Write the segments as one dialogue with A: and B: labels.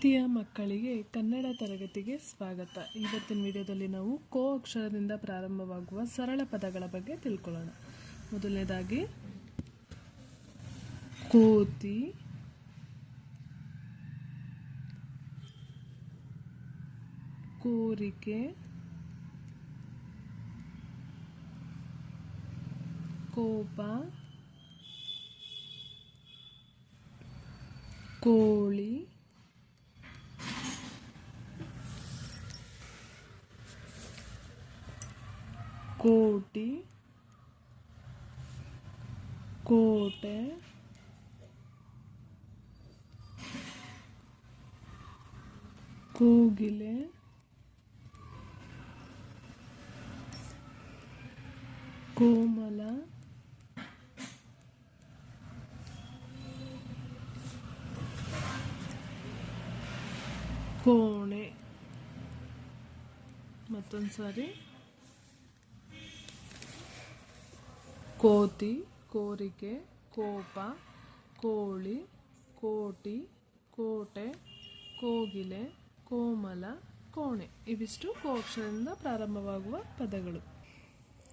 A: ಪ್ರೀತಿಯ ಮಕ್ಕಳಿಗೆ ಕನ್ನಡ ತರಗತಿಗೆ ಸ್ವಾಗತ. ಇವತ್ತಿನ ವಿಡಿಯೋದಲ್ಲಿ ನಾವು ಕೋ ಅಕ್ಷರದಿಂದ ಪ್ರಾರಂಭವಾಗುವ ಸರಳ ಪದಗಳ ಬಗ್ಗೆ ತಿಳ್ಕೊಳ್ಳೋಣ. ಮೊದಲನೇದಾಗಿ, ಕೋತಿ, ಕೋರಿಕೆ, ಕೋಪ, ಕೋಳಿ ಕೋಟಿ ಕೋಟೆ ಕೋಗಿಲೆ ಕೋಮಲ ಕೋಣೆ ಮತ್ತೊಂದು ಸಾರಿ ಕೋತಿ, ಕೋರಿಕೆ, ಕೋಪ, ಕೋಳಿ, ಕೋಟಿ, ಕೋಟೆ, ಕೋಗಿಲೆ, ಕೋಮಲ, ಕೋಣೆ ಇವಿಷ್ಟು ಕೋ ಅಕ್ಷರದಿಂದ ಪ್ರಾರಂಭವಾಗುವ ಪದಗಳು.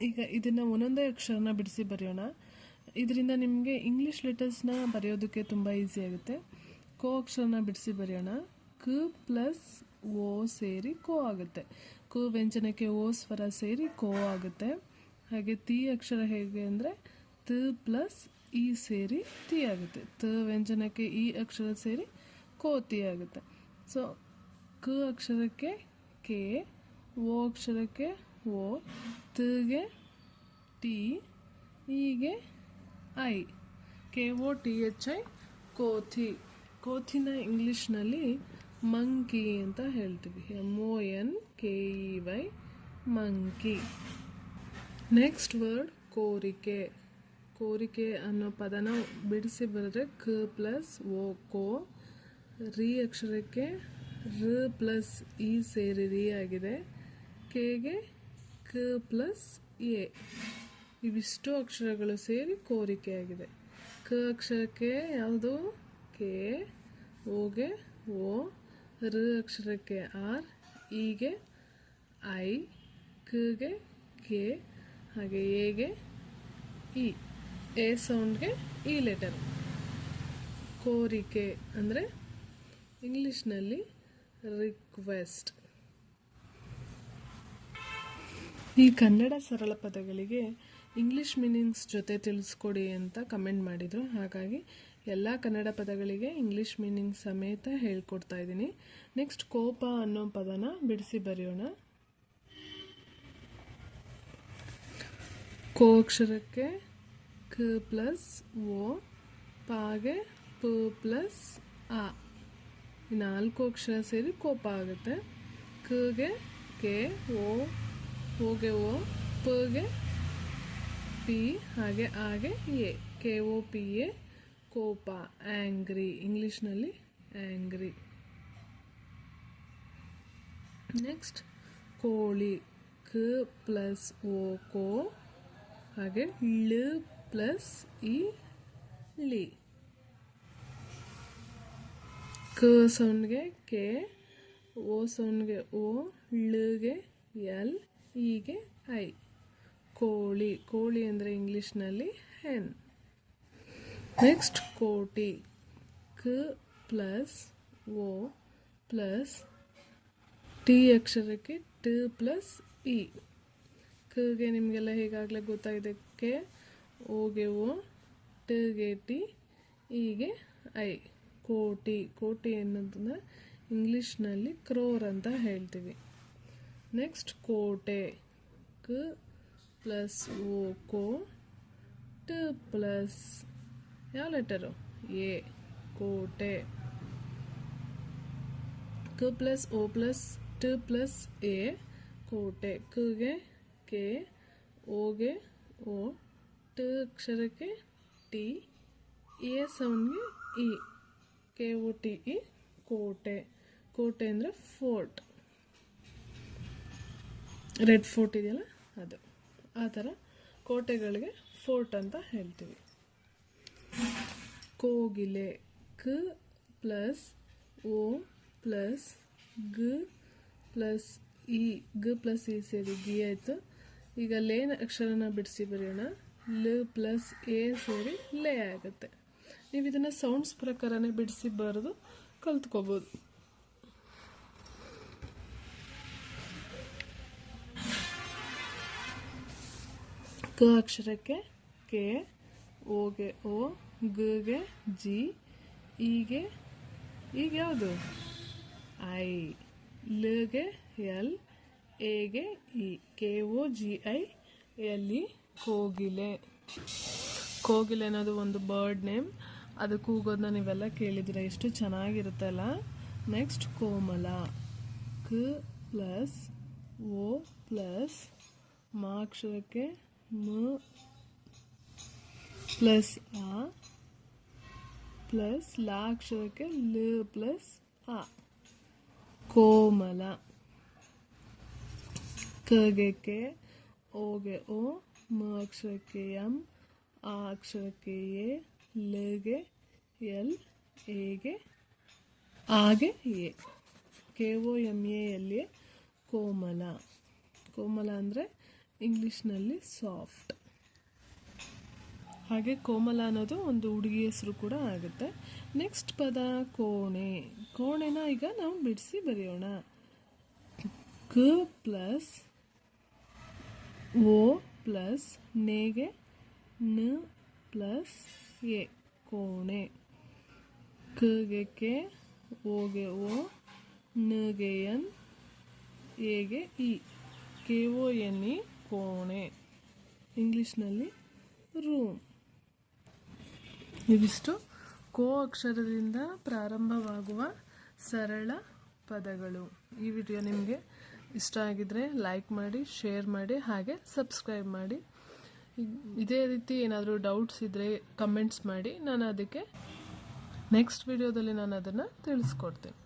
A: ಈಗ ಇದನ್ನು ಒಂದೊಂದೇ ಅಕ್ಷರನ ಬಿಡಿಸಿ ಬರೆಯೋಣ. ಇದರಿಂದ ನಿಮಗೆ ಇಂಗ್ಲೀಷ್ ಲೆಟರ್ಸ್ನ ಬರೆಯೋದಕ್ಕೆ ತುಂಬ ಈಸಿ ಆಗುತ್ತೆ. ಕೋ ಅಕ್ಷರನ ಬಿಡಿಸಿ ಬರೆಯೋಣ. ಕ ಪ್ಲಸ್ ಓ ಸೇರಿ ಕೋ ಆಗುತ್ತೆ. ಕು ವ್ಯಂಜನಕ್ಕೆ ಓ ಸ್ವರ ಸೇರಿ ಕೋ ಆಗುತ್ತೆ. ಹಾಗೆ ತಿ ಅಕ್ಷರ ಹೇಗೆ ಅಂದರೆ ತ ಪ್ಲಸ್ ಇ ಸೇರಿ ತಿ ಆಗುತ್ತೆ. ತ ವ್ಯಂಜನಕ್ಕೆ ಇ ಅಕ್ಷರ ಸೇರಿ ಕೋತಿ ಆಗುತ್ತೆ. ಸೊ ಕ ಅಕ್ಷರಕ್ಕೆ ಕೆ, ಓ ಅಕ್ಷರಕ್ಕೆ ಓ ತಗೆ ಟಿ ಈಗೆ I. K, O, T, H, I, ಕೋಥಿ. ಕೋಥಿನ ಇಂಗ್ಲೀಷ್ನಲ್ಲಿ ಮಂಕಿ ಅಂತ ಹೇಳ್ತೀವಿ. M O N, K, E, Y, monkey. Next word ಕೋರಿಕೆ. ಕೋರಿಕೆ ಅನ್ನೋ ಪದನ ಬಿಡಿಸಿ ಬರೆದ್ರೆ ಕ ಪ್ಲಸ್ ಓ, ಕೋ. ರಿ ಅಕ್ಷರಕ್ಕೆ ರ ಪ್ಲಸ್ ಇ ಸೇರಿ ರಿ ಆಗಿದೆ. ಕೆಗೆ ಕ ಪ್ಲಸ್ ಎ. ಇವಿಷ್ಟು ಅಕ್ಷರಗಳು ಸೇರಿ ಕೋರಿಕೆ ಆಗಿದೆ. ಕ ಅಕ್ಷರಕ್ಕೆ ಯಾವುದು? ಕೆ. ಓಗೆ ಓ. ರ ಅಕ್ಷರಕ್ಕೆ ಆರ್. ಇಗೆ ಐ. ಕಗೆ ಕೆ. ಹಾಗೆ ಎಗೆ ಇ ಎ ಸೌಂಡ್ಗೆ ಈ ಲೆಟರ್ ಕೋರಿಕೆ ಅಂದರೆ ಇಂಗ್ಲೀಷ್ನಲ್ಲಿ ರಿಕ್ವೆಸ್ಟ್ ಈ ಕನ್ನಡ ಸರಳ ಪದಗಳಿಗೆ ಇಂಗ್ಲೀಷ್ ಮೀನಿಂಗ್ಸ್ ಜೊತೆ ತಿಳಿಸ್ಕೊಡಿ ಅಂತ ಕಮೆಂಟ್ ಮಾಡಿದರು. ಹಾಗಾಗಿ ಎಲ್ಲ ಕನ್ನಡ ಪದಗಳಿಗೆ ಇಂಗ್ಲೀಷ್ ಮೀನಿಂಗ್ ಸಮೇತ ಹೇಳ್ಕೊಡ್ತಾ ಇದ್ದೀನಿ. ನೆಕ್ಸ್ಟ್ ಕೋಪ ಅನ್ನೋ ಪದನ ಬಿಡಿಸಿ ಬರೆಯೋಣ. ಕೋ ಅಕ್ಷರಕ್ಕೆ ಕ ಪ್ಲಸ್ ಓ ಪಾಗೆ ಪ ಪ್ಲಸ್ ಆ ಈ ನಾಲ್ಕು ಅಕ್ಷರ ಸೇರಿ ಕೋಪ ಆಗುತ್ತೆ. ಕಗೆ ಕೆ ಓ ಓಗೆ ಓ ಪಗೆ ಪಿ, ಹಾಗೆ ಹಾಗೆ A. K O P, A, ಕೋಪ ಆ್ಯಂಗ್ರಿ ಇಂಗ್ಲೀಷ್ನಲ್ಲಿ ಆ್ಯಂಗ್ರಿ ನೆಕ್ಸ್ಟ್ ಕೋಳಿ, ಕ ಪ್ಲಸ್ ಓ ಕೋ ಹಾಗೆ ಳ ಪ್ಲಸ್ ಇ ಲಿ ಕ ಸೌಂಡ್ಗೆ ಕೆ, ಓ ಸೌಂಡ್ಗೆ ಓ, ಳಗೆ ಎಲ್, ಇಗೆ ಐ. ಕೋಳಿ ಕೋಳಿ ಅಂದರೆ ಇಂಗ್ಲೀಷ್ನಲ್ಲಿ ಹೆನ್. ನೆಕ್ಸ್ಟ್ ಕೋಟಿ. ಕ ಪ್ಲಸ್ ಓ ಪ್ಲಸ್ ಟಿ ಅಕ್ಷರಕ್ಕೆ ಟ ಪ್ಲಸ್ ಇ. ಕಗೆ ನಿಮಗೆಲ್ಲ ಹೇಗಾಗಲೇ ಗೊತ್ತಾಗಿದೆ? ಕೆ, ಓಗೆ, ಓ ಟಗೆ ಟಿ ಈಗೆ, ಐ, ಕೋಟಿ. ಕೋಟಿ ಅನ್ನೋದನ್ನ ಇಂಗ್ಲೀಷ್ನಲ್ಲಿ ಕ್ರೋರ್ ಅಂತ ಹೇಳ್ತೀವಿ. ನೆಕ್ಸ್ಟ್ ಕೋಟೆ. ಕ ಪ್ಲಸ್ ಓ, ಕೋ, ಟ ಪ್ಲಸ್ ಯಾವ ಲೆಟರು? ಎ, ಕೋಟೆ. ಕ ಪ್ಲಸ್ ಓ ಪ್ಲಸ್ ಟ ಪ್ಲಸ್ ಎ, ಕೋಟೆ. ಕಗೆ ಕೆ, ಓಗೆ, ಓ, ಟ ಅಕ್ಷರಕ್ಕೆ T, A ಸೌಂಡ್ಗೆ E, K, O, T, E, ಕೋಟೆ. ಕೋಟೆ ಅಂದರೆ ಫೋರ್ಟ್. ರೆಡ್ ಫೋರ್ಟ್ ಇದೆಯಲ್ಲ? ಅದು. ಆ ಥರ ಕೋಟೆಗಳಿಗೆ ಫೋರ್ಟ್ ಅಂತ ಹೇಳ್ತೀವಿ. ಕೋಗಿಲೆ, ಕ ಪ್ಲಸ್ ಓ ಪ್ಲಸ್ ಗ ಪ್ಲಸ್ ಇ. ಗ ಪ್ಲಸ್ ಇ ಸೇರಿ ಗಿ ಆಯಿತು. ಈಗ ಲೇನ ಅಕ್ಷರನ ಬಿಡಿಸಿ ಬರೆಯೋಣ. ಲ ಪ್ಲಸ್ ಎ ಸೇರಿ ಲೇ ಆಗುತ್ತೆ. ನೀವು ಇದನ್ನು ಸೌಂಡ್ಸ್ ಪ್ರಕಾರನೇ ಬಿಡಿಸಿ ಬರೆದು ಕಲ್ತ್ಕೋಬೋದು. ಕ ಅಕ್ಷರಕ್ಕೆ ಕೆ ಓಗೆ ಓ, ಗೆ ಜಿ ಈಗೆ ಈಗ ಯಾವುದು? ಐ. ಗೆ ಎಲ್ ಎಗೆ E K O G I ಎಲ್ಲಿ ಕೋಗಿಲೆ. ಕೋಗಿಲೆ ಅನ್ನೋದು ಒಂದು ಬರ್ಡ್ ನೇಮ್ ಅದು ಕೂಗೋದನ್ನ ನೀವೆಲ್ಲ ಕೇಳಿದ್ರೆ ಎಷ್ಟು ಚೆನ್ನಾಗಿರುತ್ತಲ್ಲ? ನೆಕ್ಸ್ಟ್ ಕೋಮಲ. ಕ ಪ್ಲಸ್ ಓ ಪ್ಲಸ್ ಮಾ ಅಕ್ಷರಕ್ಕೆ ಮ ಪ್ಲಸ್ ಆ ಪ್ಲಸ್ ಲಾ ಅಕ್ಷರಕ್ಕೆ ಲ ಪ್ಲಸ್ ಆ. ಕೋಮಲ. ಕಗೆ ಓಗೆ ಓ ಮ ಅಕ್ಷರಕ್ಕೆ ಎಂ ಆ ಅಕ್ಷರಕ್ಕೆ ಎ ಗೆ ಎಲ್ ಎಗೆ ಆಗೆ A. K O M A L A ಕೋಮಲ. ಕೋಮಲ ಅಂದರೆ ಇಂಗ್ಲೀಷ್ನಲ್ಲಿ ಸಾಫ್ಟ್. ಹಾಗೆ ಕೋಮಲ ಅನ್ನೋದು ಒಂದು ಹುಡುಗಿ ಹೆಸರು ಕೂಡ ಆಗುತ್ತೆ. ನೆಕ್ಸ್ಟ್ ಪದ ಕೋಣೆ. ಕೋಣೆನ ಈಗ ನಾವು ಬಿಡಿಸಿ ಬರೆಯೋಣ. ಕ ಪ್ಲಸ್ ಓ ಪ್ಲಸ್ ನೇಗೆ ನ ಪ್ಲಸ್ ಎ ಕೋಣೆ. ಕಗೆ ಕೆ ಓಗೆ ಓ ನಗೆ ಎನ್ ಎಗೆ E, K O N E ಕೋಣೆ. ಇಂಗ್ಲೀಷ್ನಲ್ಲಿ ರೂಮ್. ಇವಿಷ್ಟು ಕೋ ಅಕ್ಷರದಿಂದ ಪ್ರಾರಂಭವಾಗುವ ಸರಳ ಪದಗಳು. ಈ ವಿಡಿಯೋ ನಿಮಗೆ ಇಷ್ಟ ಆಗಿದ್ರೆ ಲೈಕ್ ಮಾಡಿ ಶೇರ್ ಮಾಡಿ, ಹಾಗೆ ಸಬ್ಸ್ಕ್ರೈಬ್ ಮಾಡಿ. ಇದೇ ರೀತಿ ಏನಾದರೂ ಡೌಟ್ಸ್ ಇದ್ದರೆ ಕಮೆಂಟ್ಸ್ ಮಾಡಿ. ನಾನು ಅದಕ್ಕೆ ನೆಕ್ಸ್ಟ್ ವಿಡಿಯೋದಲ್ಲಿ ನಾನು ಅದನ್ನು ತಿಳಿಸ್ಕೊಡ್ತೀನಿ.